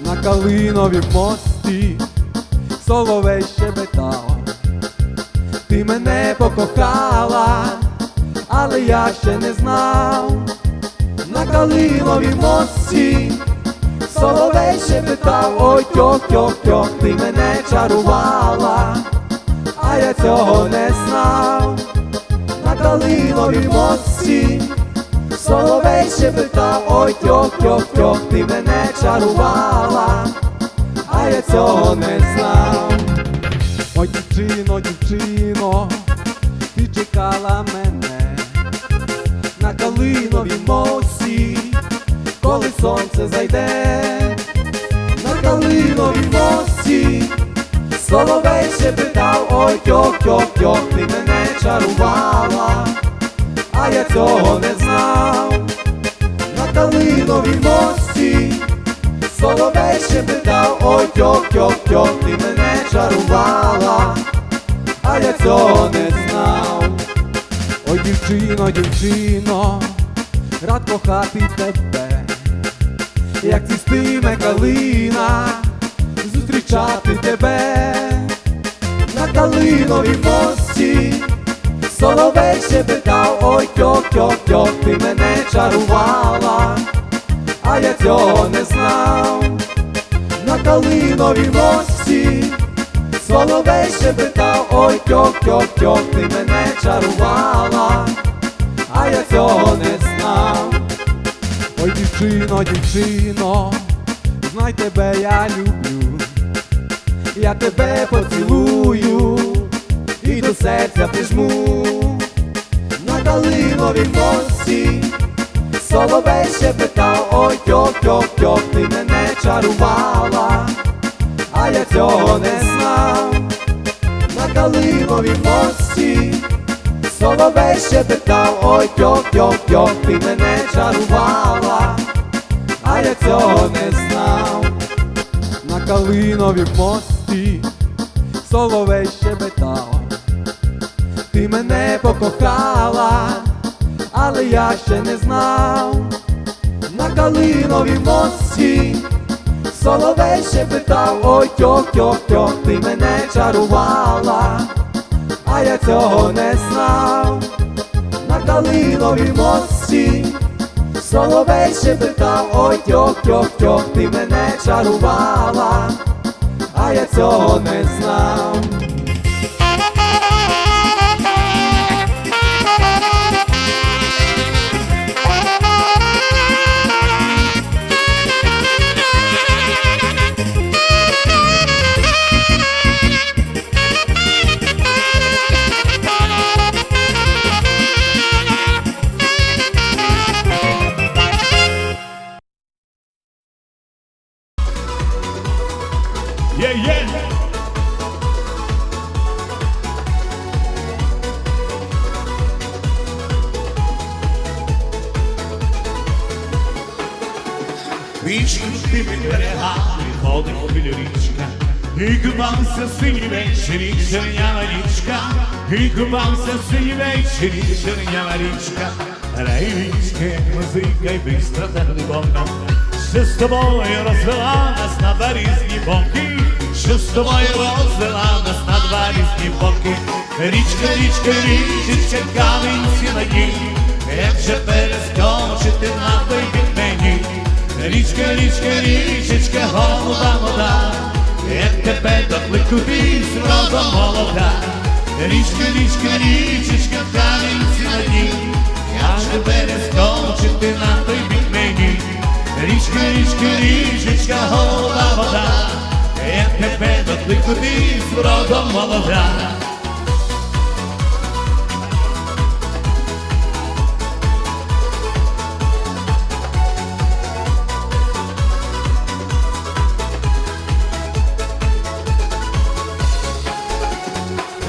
на калиновім мості, соловей щебетав. Ти мене покохала, але я ще не знав. На калиновім мості, соловей щебетав, ой тьох, тьох, тьох, ти мене чарувала, а я цього не знав. На калиновім мості, соловей щебетав, ой тьох, тьох, тьох, ти мене чарувала, а я цього не знав. Ой, дівчино, дівчино, ти чекала мене на калиновій мості, коли сонце зайде, на калиновій мості, соловей щебетав, ой тьох, тьох, тьох, ти мене чарувала, а я цього не знав, на калиновій мості. Соловей щебетав, ой тьох, тьох, тьох, ти мене чарувала, а я цього не знав. Ой, дівчино, дівчино, рад кохати тебе, як цістиме калина, зустрічати тебе на калиновій мості. Соловей щебетав, ой тьох, тьох, тьох, ти мене чарувала, а я цього не знав. На калиновій мості, соловей щебетав, ой тьох, тьох, тьох, ти мене чарувала, а я цього не знав. Ой, дівчино, дівчино, знай тебе я люблю, я тебе поцілую і до серця прижму на калиновій мості. Соловей щебетав, ой тьох, тьох, тьох, ти мене чарувала, а я цього не знав. На калиновій мості, соловей щебетав, ой тьох, тьох, тьох, ти мене чарувала, а я цього не знав. На калиновій мості, соловей щебетав, ти мене покохала але я ще не знав на калиновій мості, соловей ще питав, ой тьох, тьох, тьох, ти мене чарувала, а я цього не знав на калиновій мості, соловей ще питав, ой тьох, тьох, тьох, ти мене чарувала, а я цього не знав. Yeah, yeah. Річку ти під берегами ходить біля річка, і купався в синій вечері, чернява річка, і купався в синій вечері, чернява річка, Рай річки, музика й бистро та глибоко, що з тобою розвела нас на два різні боки, тобою розвела нас на два різні боки. Річка, річка, річечка, камінці на ній, як же перескочити на той бік мені. Річка, річка, річечка, голуба вода, як тебе доклику віз родом молода. Річка, річка, річечка, камінці на ній, я же перескочити на той бік мені. Річка, річка, річечка, голуба вода, як тебе доклику віз родом молода.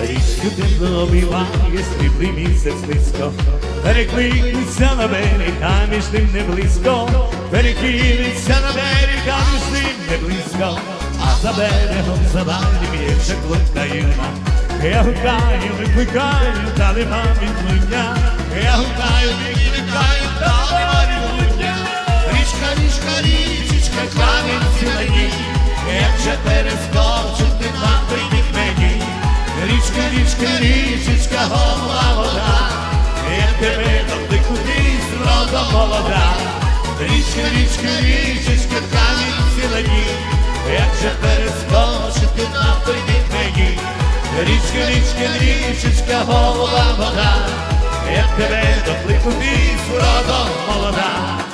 Річку тепло обіймає срібний місяць близько, перекликнеться на берег, а між ним не близько, перекинеться на берег, а між ним не близько, за берегом завалі б'ється клокаїна. Я гукаю, викликаю, та нема відлуння. Я гукаю, викликаю, та нема відлуння. Річка, річка, річечка, кланиці на ній. Як же перескочити на прийти мені? Річка, річка, річечка, голова вода. Як тебе там ти кудись, рода молода. Річка, річка, річечка, камінь цілені як же перескочити на той бік мені. Річка, річки, річечка, голова вода, як тебе докликнути з родом молода.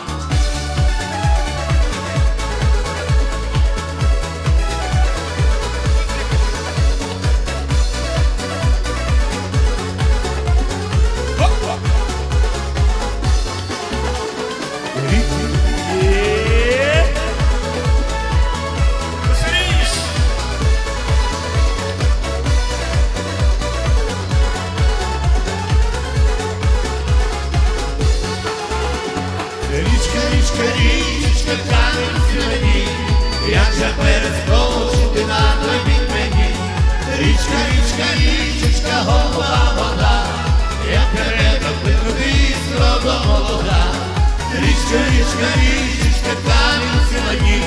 Річка, річка, річечка, камінь зелені,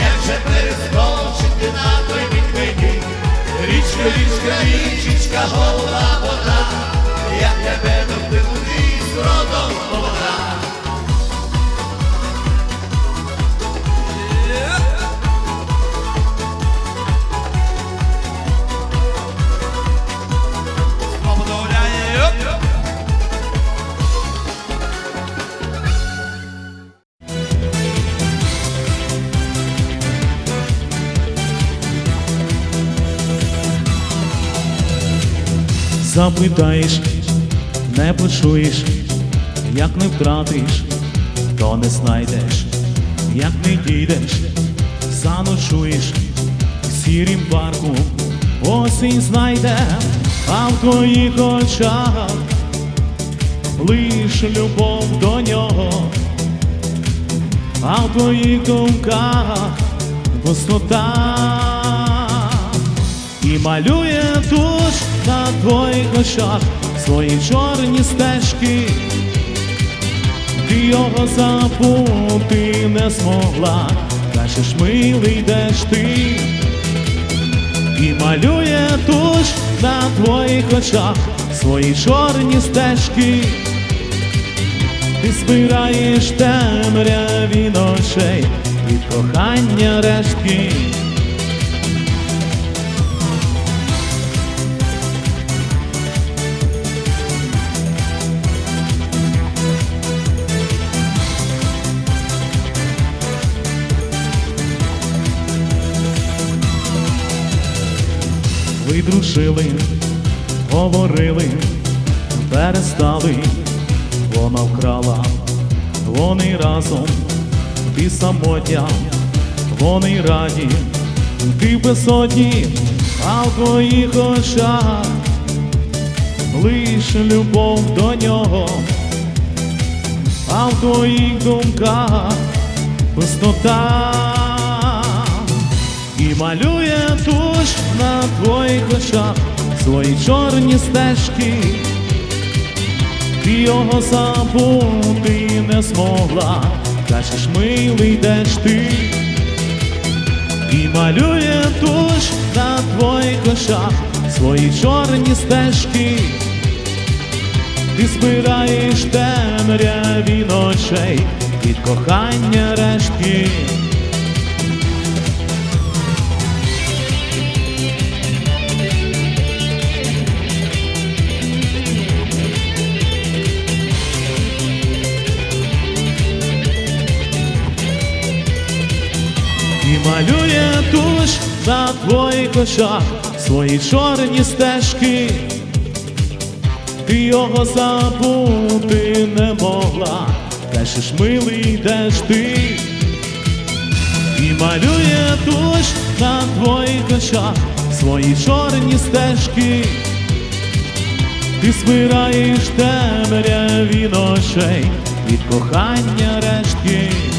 як же перескочити на той бік мені. Річка, річка, річечка, голова вода, як тебе доплинути з родом молода. Запитаєш, не почуєш, як не втратиш, то не знайдеш, як не дійдеш, заночуєш сірім парку, осінь знайде, а в твоїх очах лиш любов до нього, а в твоїх думках пустота. І малює туш на твоїх очах свої чорні стежки, ти його забути не змогла, кажеш, милий, йдеш ти, і малює туш на твоїх очах свої чорні стежки, ти збираєш темряві ночей від кохання рештки. Ви дружили, говорили, перестали, вона вкрала, вони разом, ти самотня, вони раді, ти безодні, а в твоїх очах лиш любов до нього, а в твоїх думках пустота. І малює туш на твоїх очах свої чорні стежки, ти його забути не змогла, кажеш, милий, йдеш ти, і малює туш на твоїх очах свої чорні стежки, ти збираєш темряві ночей від кохання рештки. На твоїх очах свої чорні стежки, ти його забути не могла, кажеш, милий, йдеш ти, і малює туш на твоїх очах свої чорні стежки, ти збираєш темряві ночей від кохання рештки.